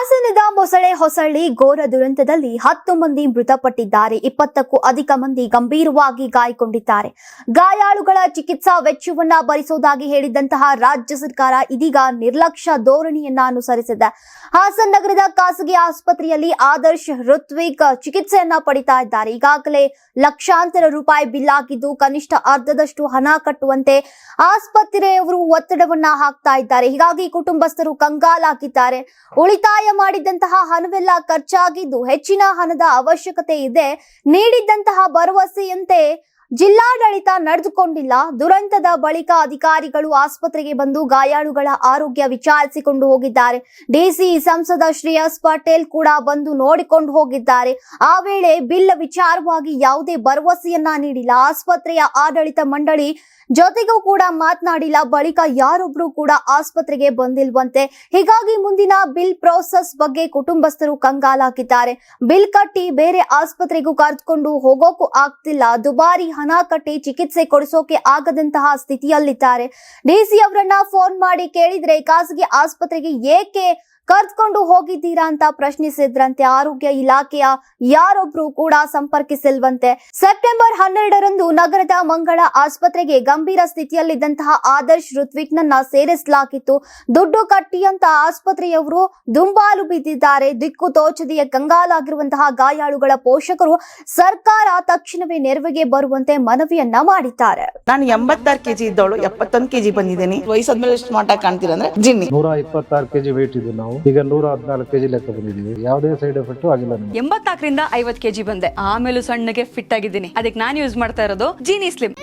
ಹಾಸನದ ಮೊಸಳೆ ಹೊಸಳ್ಳಿ ಘೋರ ದುರಂತದಲ್ಲಿ ಹತ್ತು ಮಂದಿ ಮೃತಪಟ್ಟಿದ್ದಾರೆ. ಇಪ್ಪತ್ತಕ್ಕೂ ಅಧಿಕ ಮಂದಿ ಗಂಭೀರವಾಗಿ ಗಾಯಗೊಂಡಿದ್ದಾರೆ. ಗಾಯಾಳುಗಳ ಚಿಕಿತ್ಸಾ ವೆಚ್ಚವನ್ನ ಭರಿಸುವುದಾಗಿ ಹೇಳಿದಂತಹ ರಾಜ್ಯ ಸರ್ಕಾರ ಇದೀಗ ನಿರ್ಲಕ್ಷ್ಯ ಧೋರಣೆಯನ್ನ ಅನುಸರಿಸಿದೆ. ಹಾಸನ ನಗರದ ಖಾಸಗಿ ಆಸ್ಪತ್ರೆಯಲ್ಲಿ ಆದರ್ಶ್ ಋತ್ವಿಕ್ ಚಿಕಿತ್ಸೆಯನ್ನ ಪಡಿತಾ ಇದ್ದಾರೆ. ಈಗಾಗಲೇ ಲಕ್ಷಾಂತರ ರೂಪಾಯಿ ಬಿಲ್ ಆಗಿದ್ದು ಕನಿಷ್ಠ ಅರ್ಧದಷ್ಟು ಹಣ ಕಟ್ಟುವಂತೆ ಆಸ್ಪತ್ರೆಯವರು ಒತ್ತಡವನ್ನ ಹಾಕ್ತಾ ಇದ್ದಾರೆ. ಹೀಗಾಗಿ ಕುಟುಂಬಸ್ಥರು ಕಂಗಾಲಾಗಿದ್ದಾರೆ. ಉಳಿತಾಯ ಮಾಡಿದಂತಹ ಹಣವೆಲ್ಲ ಖರ್ಚಾಗಿದ್ದು ಹೆಚ್ಚಿನ ಹಣದ ಅವಶ್ಯಕತೆ ಇದೆ. ನೀಡಿದ್ದಂತಹ ಭರವಸೆಯಂತೆ ಜಿಲ್ಲಾಡಳಿತ ನಡೆದುಕೊಂಡಿಲ್ಲ. ದುರಂತದ ಬಳಿಕ ಅಧಿಕಾರಿಗಳು ಆಸ್ಪತ್ರೆಗೆ ಬಂದು ಗಾಯಾಳುಗಳ ಆರೋಗ್ಯ ವಿಚಾರಿಸಿಕೊಂಡು ಹೋಗಿದ್ದಾರೆ. ಡಿಸಿ ಸಂಸದ ಶ್ರೇಯಸ್ ಪಟೇಲ್ ಕೂಡ ಬಂದು ನೋಡಿಕೊಂಡು ಹೋಗಿದ್ದಾರೆ. ಆ ವೇಳೆ ಬಿಲ್ ವಿಚಾರವಾಗಿ ಯಾವುದೇ ಭರವಸೆಯನ್ನ ನೀಡಿಲ್ಲ. ಆಸ್ಪತ್ರೆಯ ಆಡಳಿತ ಮಂಡಳಿ ಜೊತೆಗೂ ಕೂಡ ಮಾತನಾಡಿಲ್ಲ. ಬಳಿಕ ಯಾರೊಬ್ರು ಕೂಡ ಆಸ್ಪತ್ರೆಗೆ ಬಂದಿಲ್ವಂತೆ. ಹೀಗಾಗಿ ಮುಂದಿನ ಬಿಲ್ ಪ್ರೋಸೆಸ್ ಬಗ್ಗೆ ಕುಟುಂಬಸ್ಥರು ಕಂಗಾಲಾಗಿದ್ದಾರೆ. ಬಿಲ್ ಕಟ್ಟಿ ಬೇರೆ ಆಸ್ಪತ್ರೆಗೂ ಕರೆದುಕೊಂಡು ಹೋಗೋಕು ಆಗ್ತಿಲ್ಲ. ದುಬಾರಿ ಹಣ ಕಟ್ಟಿ ಚಿಕಿತ್ಸೆ ಕೊಡಿಸೋಕೆ ಆಗದಂತಹ ಸ್ಥಿತಿಯಲ್ಲಿದ್ದಾರೆ. ಡಿಸಿ ಅವರನ್ನ ಫೋನ್ ಮಾಡಿ ಕೇಳಿದ್ರೆ ಖಾಸಗಿ ಆಸ್ಪತ್ರೆಗೆ ಏಕೆ ಕರೆದುಕೊಂಡು ಹೋಗಿದ್ದೀರಾ ಅಂತ ಪ್ರಶ್ನಿಸಿದ್ರಂತೆ ಆರೋಗ್ಯ ಇಲಾಖೆಯ ಯಾರೊಬ್ರು ಕೂಡ ಸಂಪರ್ಕಿಸಿಲ್ವಂತೆ. ಸೆಪ್ಟೆಂಬರ್ ಹನ್ನೆರಡರಂದು ನಗರದ ಮಂಗಳ ಆಸ್ಪತ್ರೆಗೆ ಗಂಭೀರ ಸ್ಥಿತಿಯಲ್ಲಿದ್ದಂತಹ ಆದರ್ಶ್ ಋತ್ವಿಕ್ನನ್ನ ಸೇರಿಸಲಾಗಿತ್ತು. ದುಡ್ಡು ಕಟ್ಟಿ ಅಂತ ಆಸ್ಪತ್ರೆಯವರು ದುಂಬಾಲು ಬಿದ್ದಿದ್ದಾರೆ. ದಿಕ್ಕು ತೋಚದೆಯ ಕಂಗಾಲಾಗಿರುವಂತಹ ಗಾಯಾಳುಗಳ ಪೋಷಕರು ಸರ್ಕಾರ ತಕ್ಷಣವೇ ನೆರವಿಗೆ ಬರುವಂತೆ ಮನವಿಯನ್ನ ಮಾಡಿದ್ದಾರೆ. ನಾನು ಎಂಬತ್ತಾರು ಕೆಜಿ ಇದ್ದವಳು ಎಪ್ಪತ್ತೊಂದು ಕೆಜಿ ಬಂದಿದ್ದೀನಿ. ವಯಸ್ಸಾದ್ಮೇಲೆ ಸ್ಮಾರ್ಟ್ ಆಗಿ ಕಾಣ್ತೀರಾ ಅಂದ್ರೆ ಜಿನ್ನಿ. ನೂರ ಇಪ್ಪತ್ತಾರು ಕೆಜಿ ವೇಟ್ ಇದ್ದು ನಾವು ಈಗ ನೂರ ಹದಿನಾಲ್ಕು ಕೆಜಿ ಲೆಕ್ಕ ಬಂದಿದ್ದೀವಿ. ಯಾವುದೇ ಸೈಡ್ ಎಫೆಕ್ಟ್ ಆಗಿಲ್ಲ ಎಂಬತ್ತಾಕರಿಂದ ಎಂಬತ್ನಾಲ್ಕರಿಂದ ಐವತ್ ಕೆಜಿ ಬಂದೆ. ಆಮೇಲೆ ಸಣ್ಣಗೆ ಫಿಟ್ ಆಗಿದ್ದೀನಿ. ಅದಕ್ಕೆ ನಾನು ಯೂಸ್ ಮಾಡ್ತಾ ಇರೋದು ಜೀನಿ ಸ್ಲಿಮ್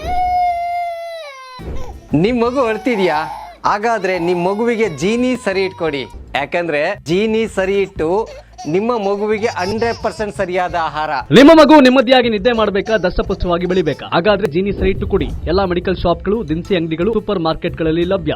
ನಿಮ್ ಮಗು ಅಳ್ತಿದ್ಯಾ ಹಾಗಾದ್ರೆ ನಿಮ್ ಮಗುವಿಗೆ ಜೀನಿ ಸರಿ ಇಟ್ಕೊಡಿ. ಯಾಕಂದ್ರೆ ಜೀನಿ ಸರಿ ಇಟ್ಟು ನಿಮ್ಮ ಮಗುವಿಗೆ ಹಂಡ್ರೆಡ್ ಪರ್ಸೆಂಟ್ ಸರಿಯಾದ ಆಹಾರ. ನಿಮ್ಮ ಮಗು ನೆಮ್ಮದಿಯಾಗಿ ನಿದ್ದೆ ಮಾಡಬೇಕಾ ದಷ್ಟಪುಷ್ಟವಾಗಿ ಬೆಳಿಬೇಕಾ? ಹಾಗಾದ್ರೆ ಜೀನಿ ಸರಿ ಇಟ್ಟು ಕೊಡಿ. ಎಲ್ಲಾ ಮೆಡಿಕಲ್ ಶಾಪ್ಗಳು ದಿನಸಿ ಅಂಗಡಿಗಳು ಸೂಪರ್ ಮಾರ್ಕೆಟ್ಗಳಲ್ಲಿ ಲಭ್ಯ.